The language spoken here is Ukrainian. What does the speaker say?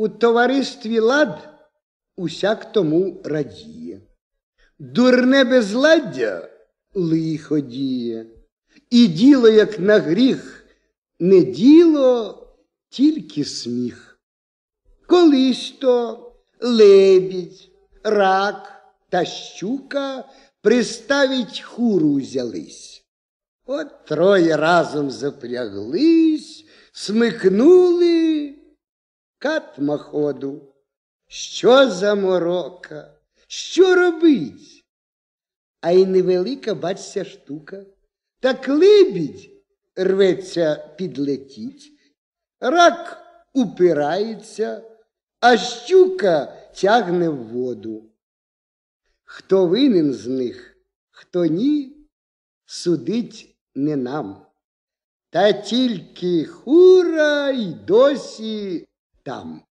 У товаристві лад усяк тому радіє. Дурне безладдя лихо діє. І діло, як на гріх, не діло, тільки сміх. Колись то лебідь, рак та щука приставить хуру взялись. От троє разом запряглись, смикнули катма ходу. Що за морока? Що робить? А й невелика, бачся, штука. Так лебідь рветься підлетіть, рак упирається, а щука тягне в воду. Хто винен з них, хто ні, судить не нам. Та тільки хура й досі dumb.